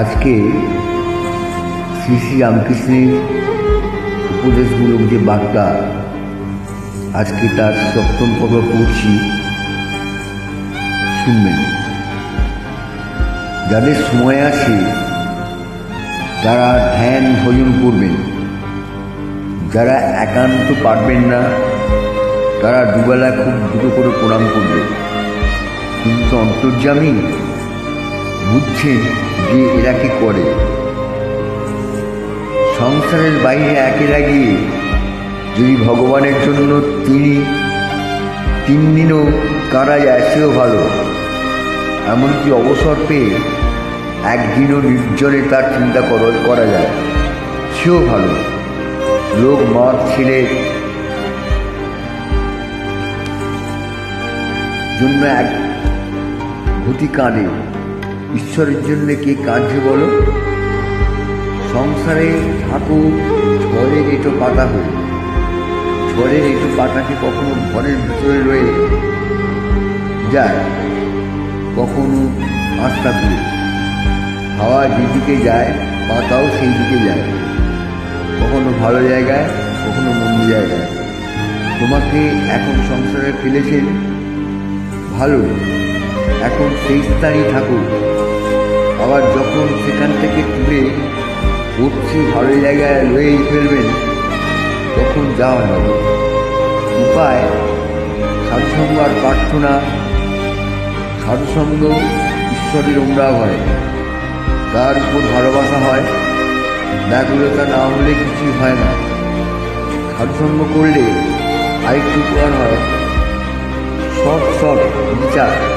আজকে শ্রী শ্রী রামকৃষ্ণের উপদেশমূলক যে বার্তা আজকে তার সপ্তম পর্ব পড়ছি, শুনবেন। যাদের সময় আছে, তারা ধ্যান ভজন করবেন। যারা একান্ত পারবেন না, তারা দুবেলা খুব দুটো করে প্রণাম করবে কিন্তু অন্তর্যামী বুঝছেন যে এরা কি করে? সংসারের বাইরে একে লাগিয়ে যদি ভগবানের জন্য তিনি তিন দিনও কারা যায় সেও ভালো, এমনকি অবসর পেয়ে একদিনও নির্জনে তার চিন্তা করা- যায়, সেও ভালো। লোক মদ ছেলে জন্য এক ঘুটি কাঁদে ঈশ্বরের জন্য কে কাঁদছে বলো? সংসারে ঠাকুর ঝড়ের এটো পাতা হয়ে ঝড়ের এটো পাতাকে কখনো ঘরের ভিতরে রয়ে যায়, কখনো আস্থা করে হাওয়া যেদিকে যায়, পাতাও সেই দিকে যায়। কখনো ভালো জায়গায়, কখনো মন্দ জায়গায়। তোমাকে এখন সংসারে ফেলেছেন ভালো এখন সেই স্থানই থাকুক আবার যখন সেখান থেকে তুলে উঠছি ভালো জায়গায় রয়েই ফেলবেন, তখন যাওয়া হবে। উপায়, সাধুসঙ্গ আর প্রার্থনা, সাধুসঙ্গ ঈশ্বরের উমরাও হয় তার উপর ভালোবাসা হয়, ব্যাকুলতা না হলে কিছুই হয় না। সাধুসঙ্গ করলে আরেকটু উপকার হয়। সব সব বিচার।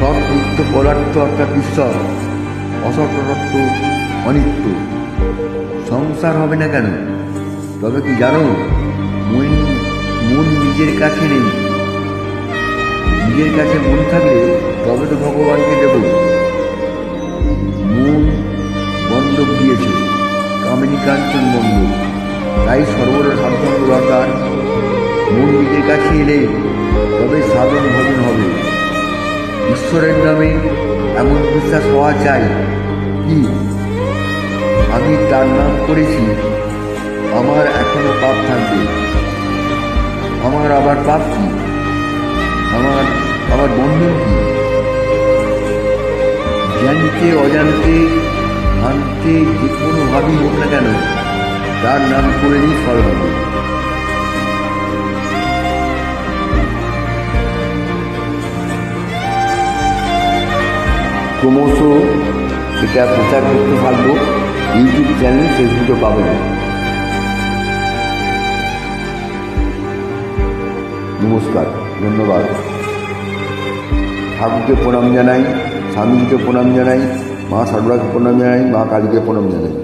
সব নিত্য পদার্থ অর্থাৎ ঈশ্বর। অসৎ পদার্থ অনিত্য। সংসার হবে না কেন? তবে কি জানো, মন মন নিজের কাছে নেই। নিজের কাছে মন থাকলে তবে তো ভগবানকে দেব। মন বন্ধক দিয়েছে কামিনী কাঞ্চন বন্ধক। তাই সর্বদা সাধন দরকার। মন নিজের কাছে এলে তবে সাধন, ভজন হবে। ঈশ্বরের নামে এমন বিশ্বাস হওয়া চাই কি? আমি তার নাম করেছি। আমার এখনও পাপ থাকবে। আমার আবার পাপ কি? আমার আবার বন্ধন কি? জানতে অজান্তে ভানতে যে কোনোভাবেই হোক না কেন, তার নাম করে ফল হবে ক্রমশ সেটা প্রচার করতে থাকব ইউটিউব চ্যানেল ফেসবুকে পাবেন নমস্কার, ধন্যবাদ। ঠাকুরকে প্রণাম জানাই, স্বামীজিকে প্রণাম জানাই, মা সর্বরাকে প্রণাম জানাই, মা কালীকে প্রণাম জানাই।